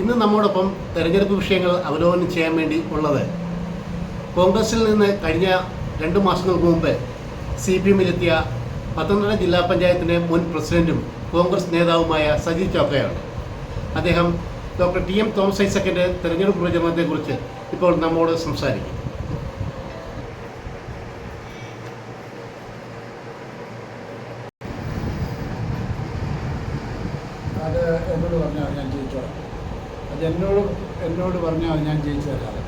ഇന്ന് നമ്മോടൊപ്പം തെരഞ്ഞെടുപ്പ് വിഷയങ്ങൾ അവലോകനം ചെയ്യാൻ വേണ്ടി ഉള്ളത് കോൺഗ്രസിൽ നിന്ന് കഴിഞ്ഞ രണ്ട് മാസങ്ങൾക്ക് മുമ്പ് സി പി എമ്മിലെത്തിയ പത്തനംതിട്ട ജില്ലാ പഞ്ചായത്തിന്റെ മുൻ പ്രസിഡന്റും കോൺഗ്രസ് നേതാവുമായ സജി ചോക്കയാണ്. അദ്ദേഹം ഡോക്ടർ ടി എം തോമസ് ഐസക്കിന്റെ തെരഞ്ഞെടുപ്പ് പ്രചരണത്തെക്കുറിച്ച് ഇപ്പോൾ നമ്മോട് സംസാരിക്കും. അത് എന്നോട് പറഞ്ഞാൽ ഞാൻ ജയിച്ചോളാം. എന്നോട് എന്നോട് പറഞ്ഞാൽ ഞാൻ ജയിച്ചു തരാം.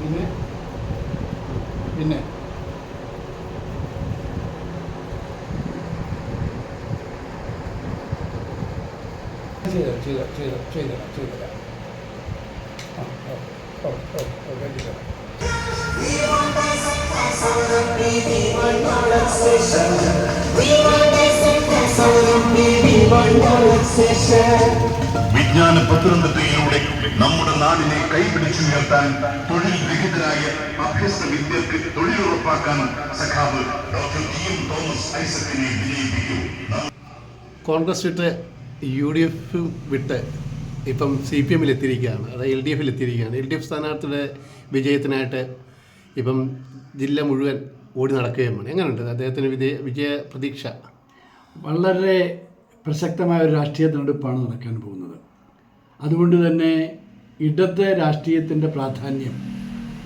പിന്നെ? പിന്നെ? ആ ഓ ഓ ഓ വിജ്ഞാന പത്തനംതിട്ടയിലൂടെ നമ്മുടെ നാടിനെ കൈപിടിച്ചു ഉയർത്താൻ തൊഴിൽ രഹിതരായ അഭ്യസ്ത വിദ്യർക്ക് തൊഴിലുറപ്പാക്കാൻ സഖാവ് ഡോക്ടർ ടി എം തോമസ് ഐസക്കിനെ വിജയിപ്പിക്കൂ. കോൺഗ്രസ് വിട്ട് യു ഡി എഫ് വിട്ട് ഇപ്പം സി പി എമ്മിൽ എത്തിയിരിക്കുകയാണ് അതായത് എൽ ഡി എഫിൽ എത്തിയിരിക്കുകയാണ് എൽ ഡി എഫ് സ്ഥാനാർത്ഥിയുടെ വിജയത്തിനായിട്ട് ഇപ്പം ജില്ല മുഴുവൻ ഓടി നടക്കുകയുമാണ് എങ്ങനെയുണ്ട് അദ്ദേഹത്തിന് വിജയ വിജയ പ്രതീക്ഷ? വളരെ പ്രസക്തമായ ഒരു രാഷ്ട്രീയ തെരഞ്ഞെടുപ്പാണ് നടക്കാൻ പോകുന്നത്. അതുകൊണ്ട് തന്നെ ഇടത്തെ രാഷ്ട്രീയത്തിന്റെ പ്രാധാന്യം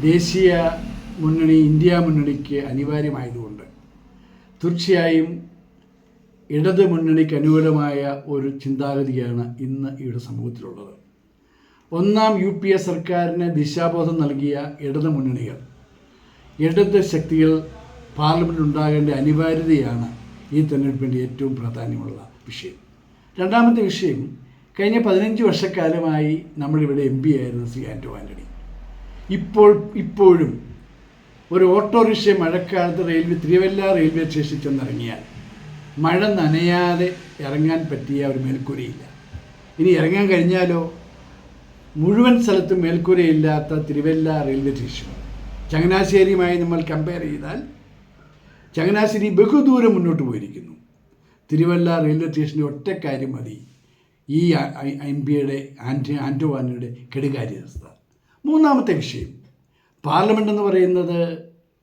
ദേശീയ മുന്നണി ഇന്ത്യ മുന്നണിക്ക് അനിവാര്യമായതുകൊണ്ട് തീർച്ചയായും ഇടത് മുന്നണിക്ക് അനുകൂലമായ ഒരു ചിന്താഗതിയാണ് ഇന്ന് ഇവിടെ സമൂഹത്തിലുള്ളത്. ഒന്നാം യു പി എ സർക്കാരിന് ദിശാബോധം നൽകിയ ഇടത് മുന്നണികൾ. ഇടത് ശക്തികൾ പാർലമെന്റ് ഉണ്ടാകേണ്ട അനിവാര്യതയാണ് ഈ തെരഞ്ഞെടുപ്പിന്റെ ഏറ്റവും പ്രാധാന്യമുള്ള വിഷയം. രണ്ടാമത്തെ വിഷയം കഴിഞ്ഞ പതിനഞ്ച് വർഷക്കാലമായി നമ്മളിവിടെ എം പി ആയിരുന്ന ശ്രീ ആന്റോ ആന്റണി ഇപ്പോൾ ഇപ്പോഴും ഒരു ഓട്ടോറിക്ഷ മഴക്കാലത്ത് റെയിൽവേ തിരുവല്ല റെയിൽവേ സ്റ്റേഷനിൽ ചെന്നിറങ്ങിയാൽ മഴ നനയാതെ ഇറങ്ങാൻ പറ്റിയ ഒരു മേൽക്കൂരയില്ല. ഇനി ഇറങ്ങാൻ കഴിഞ്ഞാലോ? മുഴുവൻ സ്ഥലത്തും മേൽക്കൂരയില്ലാത്ത തിരുവല്ല റെയിൽവേ സ്റ്റേഷൻ. ചങ്ങനാശ്ശേരിയുമായി നമ്മൾ കമ്പയർ ചെയ്താൽ ചങ്ങനാശ്ശേരി ബഹുദൂരം മുന്നോട്ട് പോയിരിക്കുന്നു. തിരുവല്ല റെയിൽവേ സ്റ്റേഷന്റെ ഒറ്റ കാര്യം മതി. ഈ എം പിയുടെ ആന്റി ആന്റോവാനിയുടെ കെടുകാര്യസ്ഥ. മൂന്നാമത്തെ വിഷയം. പാർലമെന്റ് എന്ന് പറയുന്നത്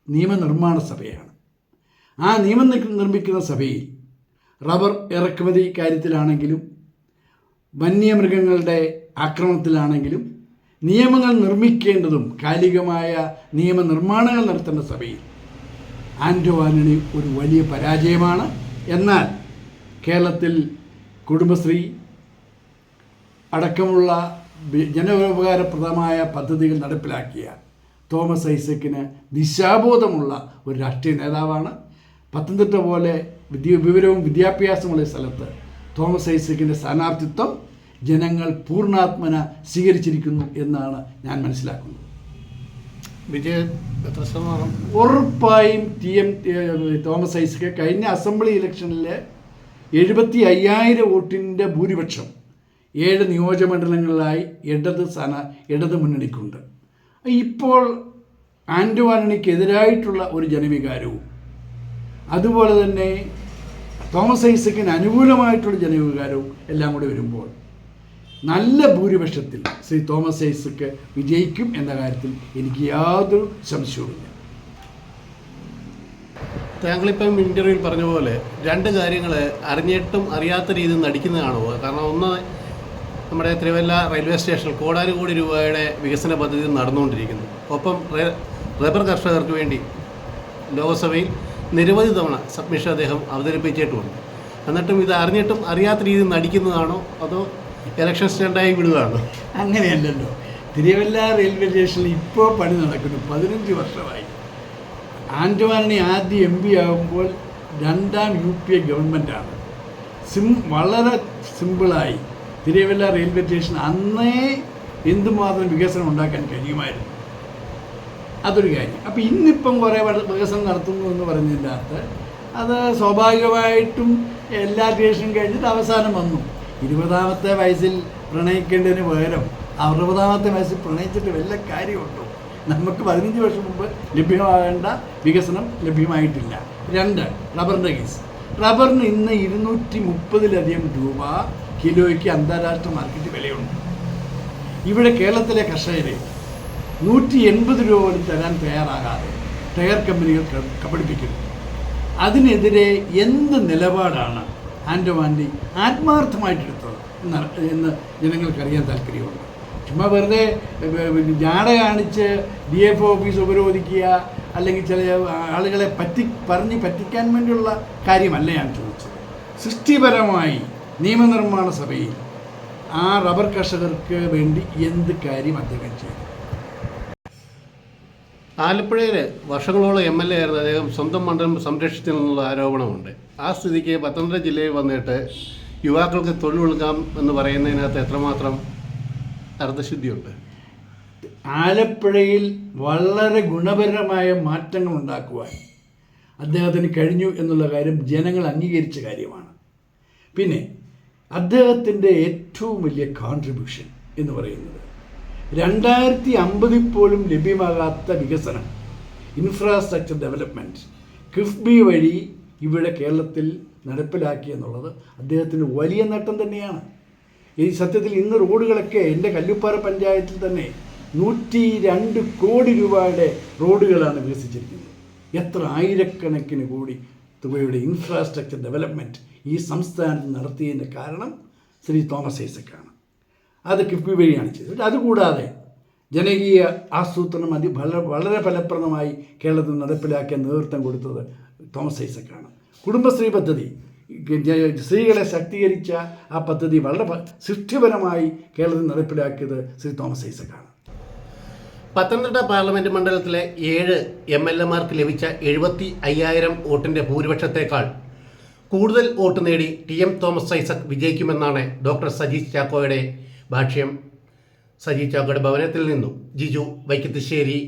നിയമനിർമ്മാണ സഭയാണ്. ആ നിയമം നിർമ്മിക്കുന്ന സഭയിൽ റബ്ബർ ഇറക്കുമതി കാര്യത്തിലാണെങ്കിലും വന്യമൃഗങ്ങളുടെ ആക്രമണത്തിലാണെങ്കിലും നിയമങ്ങൾ നിർമ്മിക്കേണ്ടതും കാലികമായ നിയമനിർമ്മാണങ്ങൾ നടത്തേണ്ട സഭയിൽ ആൻഡോ ആന്റണി ഒരു വലിയ പരാജയമാണ്. എന്നാൽ കേരളത്തിൽ കുടുംബശ്രീ അടക്കമുള്ള ജനോപകാരപ്രദമായ പദ്ധതികൾ നടപ്പിലാക്കിയ തോമസ് ഐസക്കിന് ദിശാബോധമുള്ള ഒരു രാഷ്ട്രീയ നേതാവാണ്. പത്തനംതിട്ട പോലെ വിദ്യ വിവരവും വിദ്യാഭ്യാസമുള്ള സ്ഥലത്ത് തോമസ് ഐസക്കിന്റെ സ്ഥാനാർത്ഥിത്വം ജനങ്ങൾ പൂർണാത്മന സ്വീകരിച്ചിരിക്കുന്നു എന്നാണ് ഞാൻ മനസ്സിലാക്കുന്നത്. വിജയം എത്ര ശതമാനം? ഉറപ്പായും ടി എം തോമസ് ഐസക്ക് കഴിഞ്ഞ അസംബ്ലി ഇലക്ഷനിലെ എഴുപത്തി അയ്യായിരം വോട്ടിന്റെ ഭൂരിപക്ഷം ഏഴ് നിയോജകമണ്ഡലങ്ങളിലായി ഇടത് സ്ഥാന ഇടത് മുന്നണിക്കുണ്ട്. ഇപ്പോൾ ആൻഡോ ആന്റണിക്കെതിരായിട്ടുള്ള ഒരു ജനവികാരവും അതുപോലെ തന്നെ തോമസ് ഐസക്കിന് അനുകൂലമായിട്ടുള്ള ജനവികാരവും എല്ലാം കൂടി വരുമ്പോൾ നല്ല ഭൂരിപക്ഷത്തിൽ ശ്രീ തോമസ് ഐസക്ക് വിജയിക്കും എന്ന കാര്യത്തിൽ എനിക്ക് യാതൊരു സംശയവുമില്ല. താങ്കളിപ്പം ഇന്റർവ്യൂവിൽ പറഞ്ഞ പോലെ രണ്ട് കാര്യങ്ങൾ അറിഞ്ഞിട്ടും അറിയാത്ത രീതിയിൽ നടിക്കുന്നതാണോ കാരണം ഒന്ന് നമ്മുടെ തിരുവല്ല റെയിൽവേ സ്റ്റേഷനിൽ കോടാനുകോടി രൂപയുടെ വികസന പദ്ധതി നടന്നുകൊണ്ടിരിക്കുന്നു. ഒപ്പം റബ്ബർ കർഷകർക്ക് വേണ്ടി ലോകസഭയിൽ നിരവധി തവണ സബ്മിഷൻ അദ്ദേഹം അവതരിപ്പിച്ചിട്ടുമുണ്ട് എന്നിട്ടും ഇത് അറിഞ്ഞിട്ടും അറിയാത്ത രീതിയിൽ നടിക്കുന്നതാണോ അതോ ഇലക്ഷൻ സ്റ്റാൻഡായി വിടുകയാണോ? അങ്ങനെയല്ലല്ലോ. തിരുവല്ല റെയിൽവേ സ്റ്റേഷനിൽ ഇപ്പോൾ പണി നടക്കുന്നു. പതിനഞ്ച് വർഷമായി. ആൻഡമാനി ആദ്യം എം പി ആകുമ്പോൾ രണ്ടാം യു പി എ ഗവൺമെന്റാണ് സിം വളരെ സിമ്പിളായി തിരുവല്ല റെയിൽവേ സ്റ്റേഷൻ അന്നേ എന്തുമാത്രം വികസനം ഉണ്ടാക്കാൻ കഴിയുമായിരുന്നു? അതൊരു കാര്യം. അപ്പോൾ ഇന്നിപ്പം കുറേ വികസനം നടത്തുന്നു എന്ന് പറഞ്ഞതിന്റെ അകത്ത് അത് സ്വാഭാവികമായിട്ടും എല്ലാ ദേഷ്യം കഴിഞ്ഞിട്ട് അവസാനം വന്നു. ഇരുപതാമത്തെ വയസ്സിൽ പ്രണയിക്കേണ്ടതിന് പകരം അറുപതാമത്തെ വയസ്സിൽ പ്രണയിച്ചിട്ട് വല്ല കാര്യമുണ്ടോ? നമുക്ക് പതിനഞ്ച് വർഷം മുമ്പ് ലഭ്യമാകേണ്ട വികസനം ലഭ്യമായിട്ടില്ല. രണ്ട് റബ്ബറിന്റെ കേസ്. റബ്ബറിന് ഇന്ന് ഇരുന്നൂറ്റി മുപ്പതിലധികം രൂപ കിലോയ്ക്ക് അന്താരാഷ്ട്ര മാർക്കറ്റ് വിലയുണ്ട്. ഇവിടെ കേരളത്തിലെ കർഷകരെ നൂറ്റി എൺപത് രൂപ പോലും തരാൻ തയ്യാറാകാതെ ടയർ കമ്പനികൾ കബളിപ്പിക്കുന്നു. അതിനെതിരെ എന്ത് നിലപാടാണ് ആൻഡോ ആൻഡി ആത്മാർത്ഥമായിട്ടെടുത്തത് എന്ന് എന്ന് ജനങ്ങൾക്കറിയാൻ താല്പര്യമുണ്ട്. ചുമ്മാ വെറുതെ ജാട കാണിച്ച് ഡി എഫ് ഓഫീസ് ഉപരോധിക്കുക അല്ലെങ്കിൽ ചില ആളുകളെ പറ്റി പറഞ്ഞ് പറ്റിക്കാൻ വേണ്ടിയുള്ള കാര്യമല്ല ഞാൻ ചോദിച്ചത്. സൃഷ്ടിപരമായി നിയമനിർമ്മാണ സഭയിൽ ആ റബ്ബർ കർഷകർക്ക് വേണ്ടി എന്ത് കാര്യം അദ്ദേഹം ചെയ്തു? ആലപ്പുഴയിൽ വർഷങ്ങളോളം എം എൽ എ ആയിരുന്ന. അദ്ദേഹം സ്വന്തം മണ്ഡലം സംരക്ഷിച്ചെന്നുള്ള ആരോപണമുണ്ട്. ആ സ്ഥിതിക്ക് പത്തനംതിട്ട ജില്ലയിൽ വന്നിട്ട് യുവാക്കൾക്ക് തൊഴിൽ കൊടുക്കാം എന്ന് പറയുന്നതിനകത്ത് എത്രമാത്രം അർത്ഥശുദ്ധിയുണ്ട് ആലപ്പുഴയിൽ വളരെ ഗുണപരമായ മാറ്റങ്ങൾ ഉണ്ടാക്കുവാൻ അദ്ദേഹത്തിന് കഴിഞ്ഞു എന്നുള്ള കാര്യം ജനങ്ങൾ അംഗീകരിച്ച കാര്യമാണ്. പിന്നെ അദ്ദേഹത്തിന്റെ ഏറ്റവും വലിയ കോൺട്രിബ്യൂഷൻ എന്ന് പറയുന്നത് രണ്ടായിരത്തി അമ്പതിൽ പോലും ലഭ്യമാകാത്ത വികസനം ഇൻഫ്രാസ്ട്രക്ചർ ഡെവലപ്മെന്റ് കിഫ്ബി വഴി ഇവിടെ കേരളത്തിൽ നടപ്പിലാക്കി എന്നുള്ളത് അദ്ദേഹത്തിന് വലിയ നേട്ടം തന്നെയാണ്. ഈ സത്യത്തിൽ ഇന്ന് റോഡുകളൊക്കെ എന്റെ കല്ലുപ്പാറ പഞ്ചായത്തിൽ തന്നെ നൂറ്റി രണ്ട് കോടി രൂപയുടെ റോഡുകളാണ് വികസിച്ചിരിക്കുന്നത്. എത്ര ആയിരക്കണക്കിന് കൂടി തുകയുടെ ഇൻഫ്രാസ്ട്രക്ചർ ഡെവലപ്മെന്റ് ഈ സംസ്ഥാനത്ത് നടത്തിയതിന്റെ കാരണം ശ്രീ തോമസ് ഐസക്കാണ്. അത് കിഫ്ബി വഴിയാണ് ചെയ്തത്. അതുകൂടാതെ ജനകീയ ആസൂത്രണം അതി വളരെ വളരെ ഫലപ്രദമായി കേരളത്തിൽ നടപ്പിലാക്കിയ നേതൃത്വം കൊടുത്തത് തോമസ് ഐസക്കാണ്. കുടുംബശ്രീ പദ്ധതി സ്ത്രീകളെ ശക്തീകരിച്ച ആ പദ്ധതി വളരെ സൃഷ്ടിപരമായി കേരളത്തിൽ നടപ്പിലാക്കിയത് ശ്രീ തോമസ് ഐസക്കാണ്. പത്തനംതിട്ട പാർലമെന്റ് മണ്ഡലത്തിലെ ഏഴ് എം എൽ എമാർക്ക് ലഭിച്ച എഴുപത്തി അയ്യായിരം വോട്ടിന്റെ ഭൂരിപക്ഷത്തേക്കാൾ കൂടുതൽ വോട്ട് നേടി ടി എം തോമസ് ഐസക് വിജയിക്കുമെന്നാണ് ഡോക്ടർ സജീഷ് ചാക്കോയുടെ ഭാഷ്യം സജി ചാക്കട് ഭവനത്തിൽ നിന്നും ജിജു വൈക്കത്തിശ്ശേരി